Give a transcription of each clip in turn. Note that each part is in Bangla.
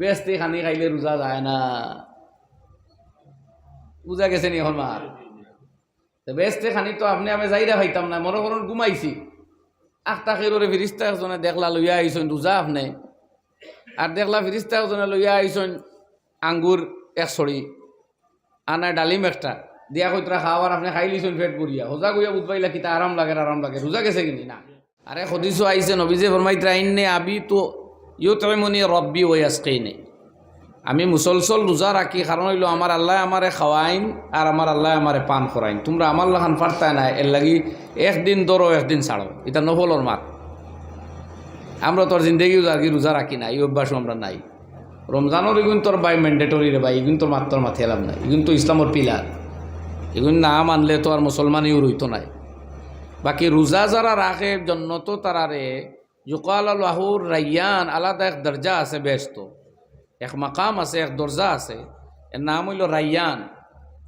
বেস্তি খানি খাইলে রোজা যায় না। বুঝা গেছে নি এখন মার বেস্তে খানি তো আপনি আমি যাইরা খাইতাম না মনে করুন ঘুমাইছি আখটা খেলোরে ফিরিস্তা একজনে দেখলা লইয়া আইসন রোজা আপনি। আর দেখলা ফিরিস্তা একজনে লইয়া আইসন আঙ্গুর এক ছড়ি আনা ডালিম একটা। দিয়া কইতরা খাওয়ার আপনি খাই লিছুন পেট পুরিয়া হোজা কইয়া বুঝবাইলা কিতা আরাম লাগে আরাম লাগে। রোজা গেছে কিনি না? আরে সদিসু আইছে নবীজে ফরমাইতরা নে আবি তো ইউ রব্বি ওই আজকেইনে আমি মুসলসল রোজা রাখি, কারণ হইল আমার আল্লাহ আমারে খাওয়াইন আর আমার আল্লাহ আমারে পান করাইন। তোমরা আমার লাখান পারতায় না এর লাগি একদিন ধরো, একদিন ছাড়ো। এটা নফলর মাত। আমরা তোর জিন্দগি কি রোজা রাখি না এই অভ্যাসও আমরা নাই। রমজানের এগুন তোর বাই ম্যান্ডেটরি রে ভাই, এগুন তোর মাত্র মাথে এলাম নাই। এগুন তো ইসলামর পিলার। এগুন না মানলে তো আর মুসলমানইও রইতো নাই। বাকি রোজা যারা রাখে জন্য তো তারারে জুকাল আল্লাহুর রাইয়ান আলাদা এক দরজা আছে ব্যস্ত এক মাকাম আছে এক দরজা আছে এর নাম হইল রাইয়ান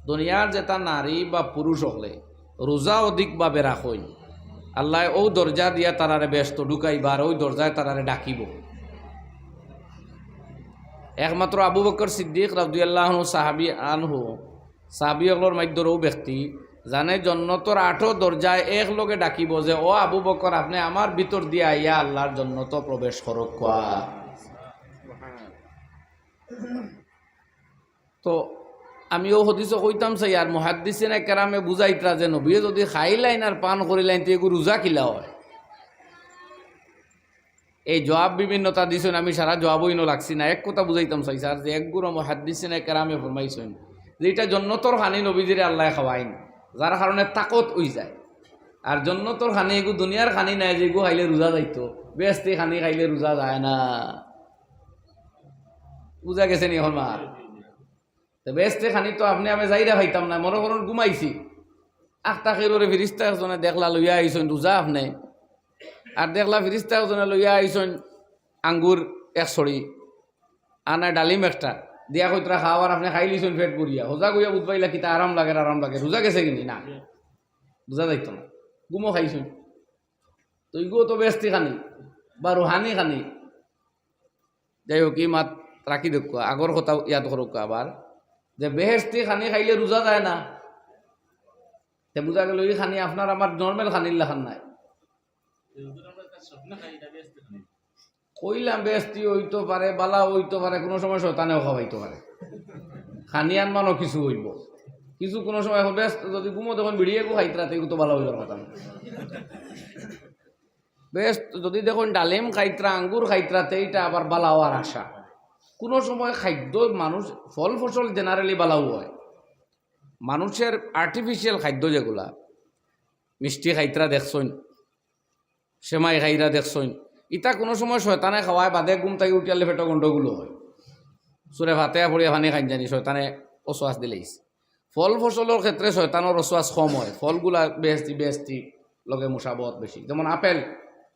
দুনিয়ার যেটা নারী বা পুরুষ হলে রোজা অধিকভাবে রাখইন আল্লাহ ও দরজা দিয়া তারারে ব্যস্ত ঢুকাইবার ওই দরজায় তারারে ডাকিব একমাত্র আবু বকর সিদ্দিক রাবদুল্লাহ সাহাবি আনহু সাহাবি অগলোর মাধ্যরও ব্যক্তি জানে জন্নতর আঠো দরজায় এক লগে ডাকিব যে, ও আবু বকর, আপনি আমার ভিতর দিয়া ইয়া আল্লাহর জন্নত প্রবেশ করক তো আমিও হদিস কইতাম চাই, আর মহাদ্দিসে না কেরামে বুঝাইতরা যে, নবীয়ে যদি খাই লাইন আর পান করিলাইন তো এগুলো রোজা কিলা হয়? এই জবাব বিভিন্নতা দিছেন, আমি সারা জবাবই ন লাগছি না। এক কথা বুঝাইতাম চাই, স্যার, যে একগুলো মহাদ্দিসে না কেরামে ফরমাইছেন যে এটা জন্নতর হানি নবীজিরে আল্লাহ খাওয়াইন। যার কারণে তাকত হই যায়। আর জন্নতর খানি এগু দুনিয়ার খানি নাই যে এগু খাইলে রোজা যাইতো বেস্তি খানি খাইলে রোজা যায় না। বুঝা গেছে নি এখন মার তো বেস্তে খানি তো আপনি, আমি যাইরা খাইতাম না, মনে করুন ঘুমাইছি। আখটা খেলোরে ফিরিস্তা একজনে দেখলা লইয়া আইসন রোজা আপনি। আর দেখলা ফিরিস্তা একজনে লইয়া আইসন আঙ্গুর এক ছড়ি। আনা ডালিম একটা। দিয়া কইতরা খাওয়ার আপনি খাই লিছুন পেট পুরিয়া হোজা কইয়া বুঝবাইলা কিতা আরাম লাগে আরাম লাগে রোজা গেছে কিনি না বুঝা যাইতো না গুমো খাইছুন তো ইগো তো বেস্তি খানি বা রুহানি খানি যাই হোক ই মাত রাখি দেখো আগর কথা ইয়াদ করুক আবার যে বেহেস্তি খানি খাইলে রোজা যায় না তে বুঝা গেল এই খানি আপনার আমার নর্মেল খানির লাখান নাই কইলাম বেস্তি হইতে পারে, বালা হইতে পারে, কোনো সময় শতানেও খাওয়াইতে পারে। খানিয়ান মানও কিছু হইব। কিছু কোনো সময় এখন ব্যস্ত যদি ঘুমো তখন বিড়িয়ে গো খাইতে রাতে তো ভালো হইবার কথা বেশ যদি দেখুন, ডালিম খাইত্রা, আঙ্গুর খাইত্রাতে এইটা আবার বালা হওয়ার আশা। কোনো সময় খাদ্য মানুষ, ফল ফসল জেনারেলি বালাও হয়। মানুষের আর্টিফিশিয়াল খাদ্য যেগুলা, মিষ্টি খাইত্রা দেখছইন, সেমাই খাইরা দেখছইন ইটা কোনো সময় শয়তানে খাওয়ায় বাদে ঘুম থাকি উঠিয়ালে পেট গণ্ডগুলো হয়। সুরে ভাতে পড়িয়া পানি খাই জানি শয়তানে অশ্বাস দিলেইস ফল ফসলের ক্ষেত্রে শয়তানের অশ্বাস কম হয়। ফলগুলা বেহস্তি বেহস্তি লগে মুসাবত বেশি যেমন আপেল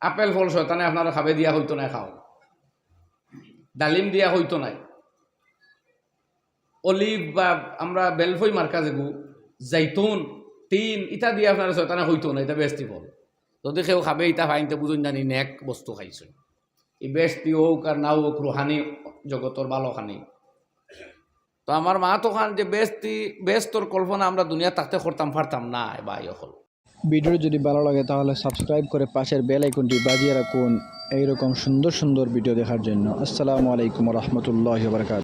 আপেল ফল শয়তানে আপনারা খাবে দিয়া হইতো না খাও। ডালিম দিয়া হইতো নাই। অলিভ বা আমরা বেলফই মার্কা যেগু জাইতুন তিন ইটা দিয়ে আপনার শয়তানে হইতো না এটা বেস্তি ফল। যদি কেউ খাবে ইটা ফাইনতে বুঝুন জানি নেক বস্তু খাইছো। এই বেস্তি হোক আর নাও হোক রুহানি জগতর ভালো খানি তো আমার মা তো খান যে বেস্তি বেস্তর কল্পনা আমরা দুনিয়া তাতে করতাম পারতাম না বা হল ভিডিও যদি ভালো লাগে, তাহলে সাবস্ক্রাইব করে পাশের বেল আইকনটি বাজিয়ে রাখুন। এইরকম সুন্দর সুন্দর ভিডিও দেখার জন্য। আসসালামু আলাইকুম রহমতুল্লাহ বারকাত